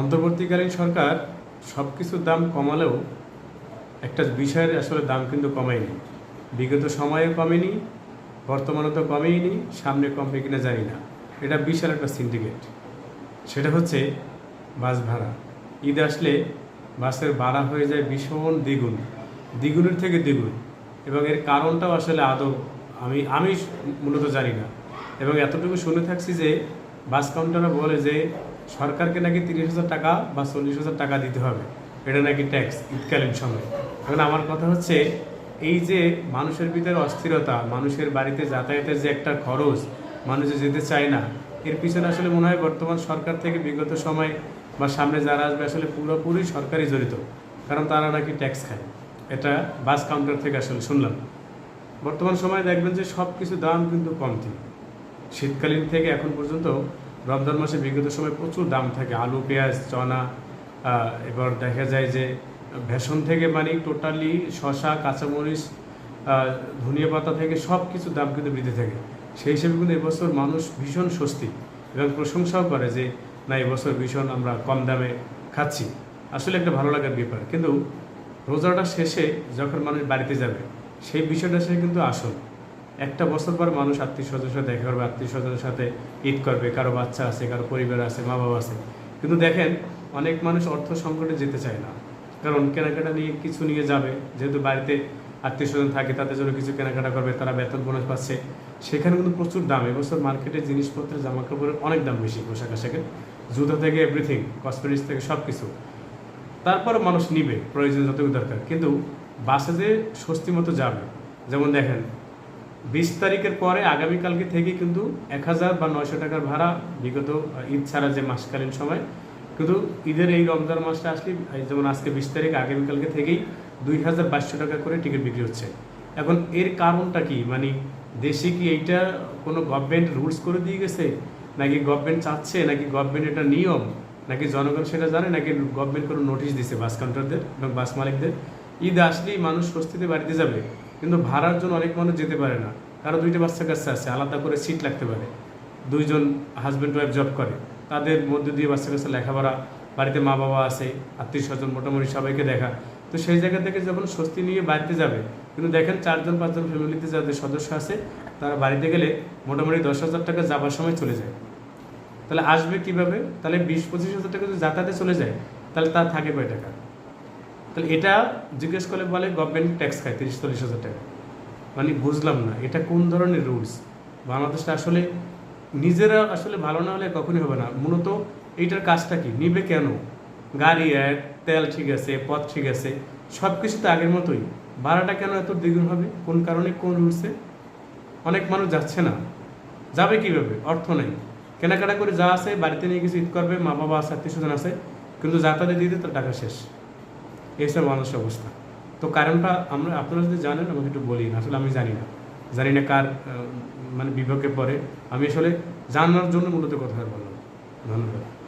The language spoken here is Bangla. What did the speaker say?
অন্তর্বর্তীকালীন সরকার সব কিছুর দাম কমালেও একটা বিষয়ের আসলে দাম কিন্তু কমায়নি। বিগত সময়ে কমেনি বর্তমানে তো কমেইনি, সামনে কমবে কিনা জানি না। এটা বিশাল একটা সিন্ডিকেট সেটা হচ্ছে বাস ভাড়া। ঈদ আসলে বাসের ভাড়া হয়ে যায় ভীষণ দ্বিগুণ, দ্বিগুণের থেকে দ্বিগুণ। এবং এর কারণটাও আসলে আদৌ আমি আমি মূলত জানি না। এবং এতটুকু শুনে থাকছি যে বাস কাউন্টাররা বলে যে সরকারকে নাকি তিরিশ হাজার টাকা বা চল্লিশ হাজার টাকা দিতে হবে। এটা নাকি ট্যাক্স ঈদকালীন সময় এখন আমার কথা হচ্ছে, এই যে মানুষের ভিতরে অস্থিরতা, মানুষের বাড়িতে যাতায়াতের যে একটা খরচ, মানুষ যেতে চায় না, এর পিছনে আসলে মনে হয় বর্তমান সরকার থেকে বিগত সময় বা সামনে যারা আসবে আসলে পুরোপুরি সরকারই জড়িত, কারণ তারা নাকি ট্যাক্স খায়। এটা বাস কাউন্টার থেকে আসলে শুনলাম। বর্তমান সময়ে দেখবেন যে সব কিছু দাম কিন্তু কমতি। শীতকালীন থেকে এখন পর্যন্ত রমজান মাসে বিগত সময় প্রচুর দাম থাকে, আলু, পেঁয়াজ, চনা এবার দেখা যায় যে ভেষণ থেকে মানে টোটালি শশা কাঁচামরিচ ধনিয়া পাতা থেকে সব কিছু দাম কিন্তু বৃদ্ধি থাকে। সেই হিসেবে কিন্তু এবছর মানুষ ভীষণ স্বস্তি এবং প্রশংসাও করে যে, না, এবছর ভীষণ আমরা কম দামে খাচ্ছি। আসলে একটা ভালো লাগার ব্যাপার। কিন্তু রোজাটা শেষে যখন মানুষ বাড়িতে যাবে, সেই বিষয়টা সে কিন্তু আসল। একটা বছর পর মানুষ আত্মীয় স্বজনের সাথে দেখা করবে, আত্মীয় স্বজনের সাথে ঈদ করবে, কারও বাচ্চা আছে, কারও পরিবার আছে, মা বাবা আছে। কিন্তু দেখেন, অনেক মানুষ অর্থ সংকটে যেতে চায় না। কারণ কেনাকাটা নিয়ে কিছু নিয়ে যাবে, যেহেতু বাড়িতে আত্মীয় স্বজন থাকে, তাদের জন্য কিছু কেনাকাটা করবে, তারা বেতন বোনাস পাচ্ছে। সেখানে কিন্তু প্রচুর দাম। এবছর মার্কেটে জিনিসপত্রের জামা কাপড়ের অনেক দাম বেশি, পোশাক আশাকের। জুতো থেকে এভরিথিং কসমেটিক্স থেকে সব কিছু তারপরও মানুষ নিবে প্রয়োজন যতটুকু দরকার। কিন্তু বাসে যে স্বস্তি মতো যাবে, যেমন দেখেন বিশ তারিখের পরে আগামীকালকে থেকে কিন্তু এক হাজার বা নয়শো টাকার ভাড়া বিগত ঈদ ছাড়া যে মাসকালীন সময়, কিন্তু ঈদের এই রমজান মাসটা আসলে যেমন আজকে বিশ তারিখ, আগামীকালকে থেকেই দুই হাজার বাইশশো টাকা করে টিকিট বিক্রি হচ্ছে। এখন এর কারণটা কি? মানে দেশে কি এইটা কোনো গভর্নমেন্ট রুলস করে দিয়ে গেছে? নাকি গভর্নমেন্ট চাচ্ছে? নাকি গভর্নমেন্ট এটা নিয়ম? নাকি জনগণ সেটা জানে? নাকি গভর্নমেন্ট কোনো নোটিশ দিছে বাস কাউন্টারদের এবং বাস মালিকদের? ঈদ আসলেই মানুষ স্বস্তিতে বাড়িতে যাবে। কিন্তু ভাড়ার জন্য অনেক মানুষ যেতে পারে না। কারও দুইটা বাচ্চা কাচ্চা আছে, আলাদা করে সিট লাগতে পারে। দুইজন হাজব্যান্ড ওয়াইফ জব করে। তাদের মধ্যে দিয়ে বাচ্চা কাচ্চা লেখাপড়া, বাড়িতে মা বাবা আছে, আত্মীয় স্বজন মোটামুটি সবাইকে দেখা। তো সেই জায়গা থেকে যখন স্বস্তি নিয়ে বাড়িতে যাবে, কিন্তু দেখেন চারজন, পাঁচজন ফ্যামিলিতে যাদের সদস্য আছে, তারা বাড়িতে গেলে মোটামুটি দশ হাজার টাকা যাবার সময় চলে যায়। তাহলে আসবে কীভাবে? তাহলে বিশ, পঁচিশ হাজার টাকা যদি যাতায়াতে চলে যায়, তাহলে তার থাকে কয় টাকা? তাহলে এটা জিজ্ঞেস করলে বলে গভর্নমেন্ট ট্যাক্স খায় তিরিশ চল্লিশ হাজার টাকা। মানে বুঝলাম না, এটা কোন ধরনের রুলস বাংলাদেশটা আসলে নিজেরা আসলে ভালো না হলে কখনই হবে না। মূলত এইটার কাজটা কি? নিবে কেন? গাড়ি এক তেল ঠিক আছে, পথ ঠিক আছে সব কিছু তো আগের মতোই। ভাড়াটা কেন এত দ্বিগুণ হবে? কোন কারণে, কোন রুলসে অনেক মানুষ যাচ্ছে না। যাবে কীভাবে? অর্থ নেই। কেনাকাটা করে যা আছে, বাড়িতে নিয়ে কিছু ঈদ করবে মা বাবা আছে আত্মীয় স্বজন আছে, কিন্তু যাতায়াতে দিতে তার টাকা শেষ। এইসব মানুষের অবস্থা। তো কারণটা আমরা, আপনারা যদি জানেন, আমাকে একটু বলি না আসলে আমি জানি না। জানি না কার মানে বিভাগে পড়ে। আমি আসলে জানার জন্য মূলত কথা বললাম। ধন্যবাদ।